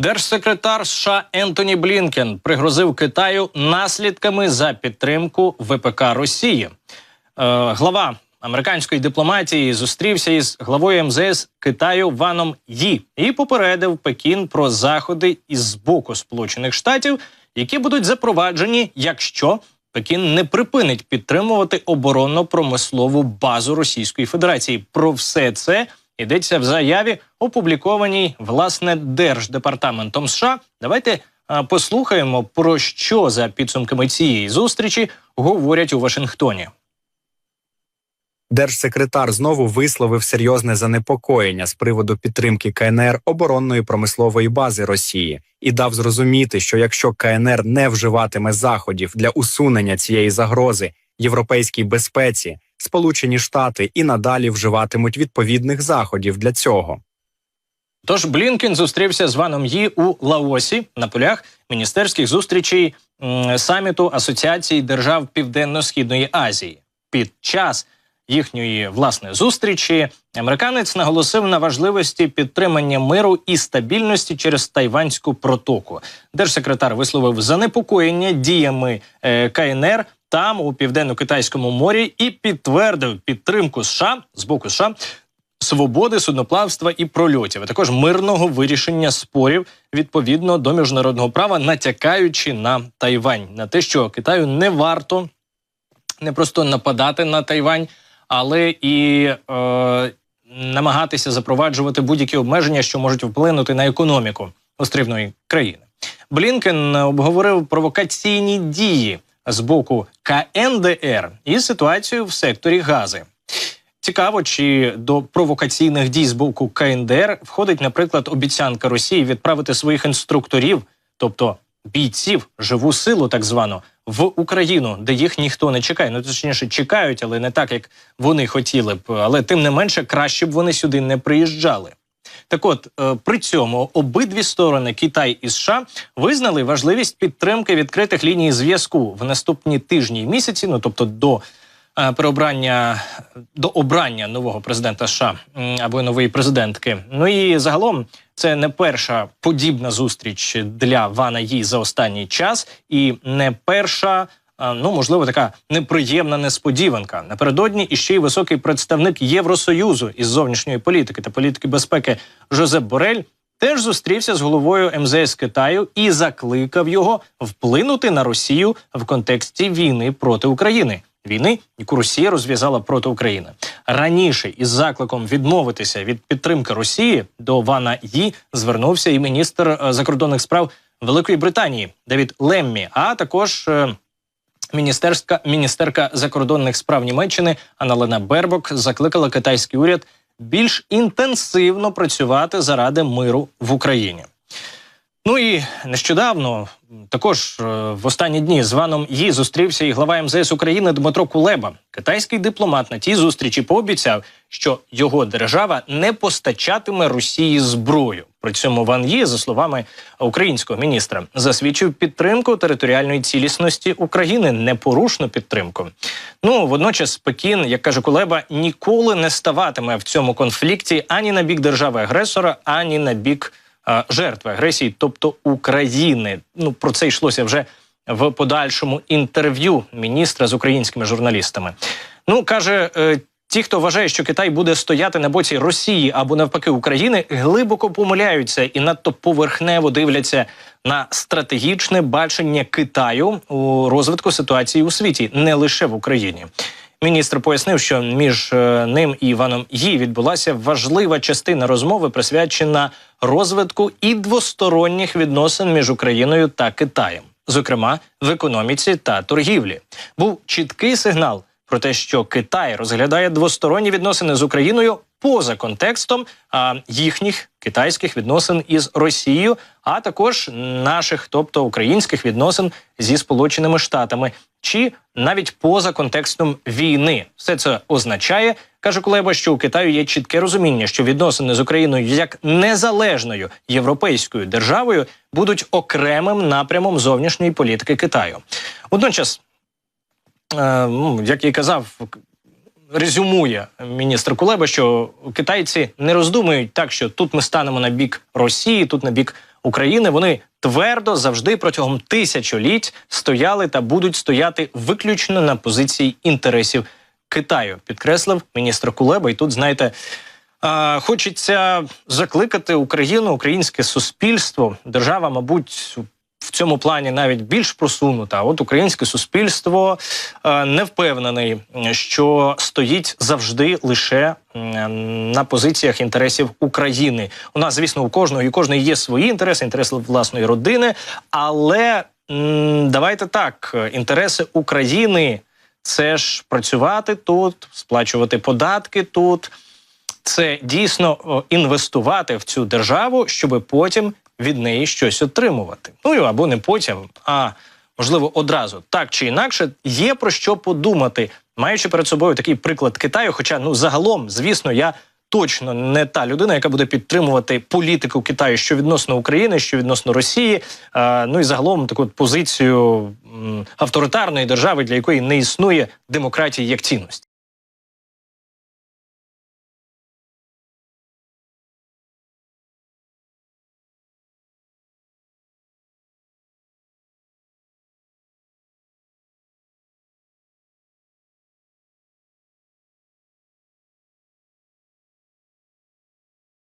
Держсекретар США Ентоні Блінкен пригрозив Китаю наслідками за підтримку ВПК Росії. Е, глава американської дипломатії зустрівся із главою МЗС Китаю Ваном Ї і попередив Пекін про заходи із боку Сполучених Штатів, які будуть запроваджені, якщо Пекін не припинить підтримувати оборонно-промислову базу Російської Федерації. Про все це йдеться в заяві, опублікованій власне держдепартаментом США. Давайте послухаємо про що за підсумками цієї зустрічі говорять у Вашингтоні. Держсекретар знову висловив серйозне занепокоєння з приводу підтримки КНР оборонної промислової бази Росії і дав зрозуміти, що якщо КНР не вживатиме заходів для усунення цієї загрози європейській безпеці, Сполучені Штати і надалі вживатимуть відповідних заходів для цього. Тож Блінкен зустрівся з Ваном Ї у Лаосі на полях міністерських зустрічей саміту Асоціації держав Південно-Східної Азії. Під час їхньої власне зустрічі американець наголосив на важливості підтримання миру і стабільності через Тайванську протоку. Держсекретар висловив занепокоєння діями е, КНР там у південно-китайському морі і підтвердив підтримку США з боку США свободи судноплавства і прольотів, а також мирного вирішення спорів відповідно до міжнародного права, натякаючи на Тайвань, на те, що Китаю не варто не просто нападати на Тайвань, але і е, намагатися запроваджувати будь-які обмеження, що можуть вплинути на економіку острівної країни. Блінкен обговорив провокаційні дії з боку КНДР і ситуацію в секторі Гази. Цікаво, чи до провокаційних дій з боку КНДР входить, наприклад, обіцянка Росії відправити своїх інструкторів, тобто бійців, живу силу, так звану, в Україну, де їх ніхто не чекає. Ну точніше, чекають, але не так, як вони хотіли б. Але тим не менше, краще б вони сюди не приїжджали. Так от е, при цьому обидві сторони Китай і США визнали важливість підтримки відкритих ліній зв'язку в наступні тижні і місяці, ну тобто до е, переобрання до обрання нового президента США або нової президентки. Ну і загалом це не перша подібна зустріч для Вана Ї за останній час, і не перша. Ну, можливо, така неприємна несподіванка. Напередодні іще й високий представник Євросоюзу із зовнішньої політики та політики безпеки Жозеп Борель теж зустрівся з головою МЗС Китаю і закликав його вплинути на Росію в контексті війни проти України. Війни, яку Росія розв'язала проти України раніше із закликом відмовитися від підтримки Росії до Вана Ї звернувся і міністр е, закордонних справ Великої Британії Девід Леммі, а також е, міністерська міністерка закордонних справ Німеччини Аналена Бербок закликала китайський уряд більш інтенсивно працювати заради миру в Україні. Ну і нещодавно також е, в останні дні з Ваном Ї зустрівся і глава МЗС України Дмитро Кулеба. Китайський дипломат на тій зустрічі пообіцяв, що його держава не постачатиме Росії зброю. При цьому Ван Ї, за словами українського міністра, засвідчив підтримку територіальної цілісності України, непорушну підтримку. Ну водночас Пекін, як каже Кулеба, ніколи не ставатиме в цьому конфлікті ані на бік держави агресора, ані на бік жертви агресії, тобто України. Ну про це йшлося вже в подальшому інтерв'ю міністра з українськими журналістами. Ну каже. е, Ті, хто вважає, що Китай буде стояти на боці Росії або навпаки України, глибоко помиляються і надто поверхнево дивляться на стратегічне бачення Китаю у розвитку ситуації у світі, не лише в Україні. Міністр пояснив, що між е, ним і Іваном Ї відбулася важлива частина розмови, присвячена розвитку і двосторонніх відносин між Україною та Китаєм, зокрема в економіці та торгівлі. Був чіткий сигнал про те, що Китай розглядає двосторонні відносини з Україною поза контекстом їхніх китайських відносин із Росією, а також наших, тобто українських відносин зі Сполученими Штатами, чи навіть поза контекстом війни. Все це означає, каже Кулеба, що у Китаю є чітке розуміння, що відносини з Україною як незалежною європейською державою будуть окремим напрямом зовнішньої політики Китаю. Водночас е, ну, як я і казав, резюмує міністр Кулеба, що китайці не роздумують так, що тут ми станемо на бік Росії, тут на бік України. Вони твердо завжди протягом тисячоліть стояли та будуть стояти виключно на позиції інтересів Китаю, підкреслив міністр Кулеба. І тут знаєте. Хочеться закликати Україну, українське суспільство, держава, мабуть, цьому плані навіть більш просунута. От українське суспільство е, не впевнений, що стоїть завжди лише на позиціях інтересів України. У нас, звісно, у кожного і кожної є свої інтереси, інтереси власної родини. Але давайте так: інтереси України це ж працювати тут, сплачувати податки тут це дійсно інвестувати в цю державу, щоб потім від неї щось отримувати. Ну або не потім, а можливо одразу так чи інакше є про що подумати, маючи перед собою такий приклад Китаю. Хоча ну загалом, звісно, я. Точно не та людина, яка буде підтримувати політику Китаю, що відносно України, що відносно Росії, е, ну і загалом таку позицію авторитарної держави, для якої не існує демократії як цінності.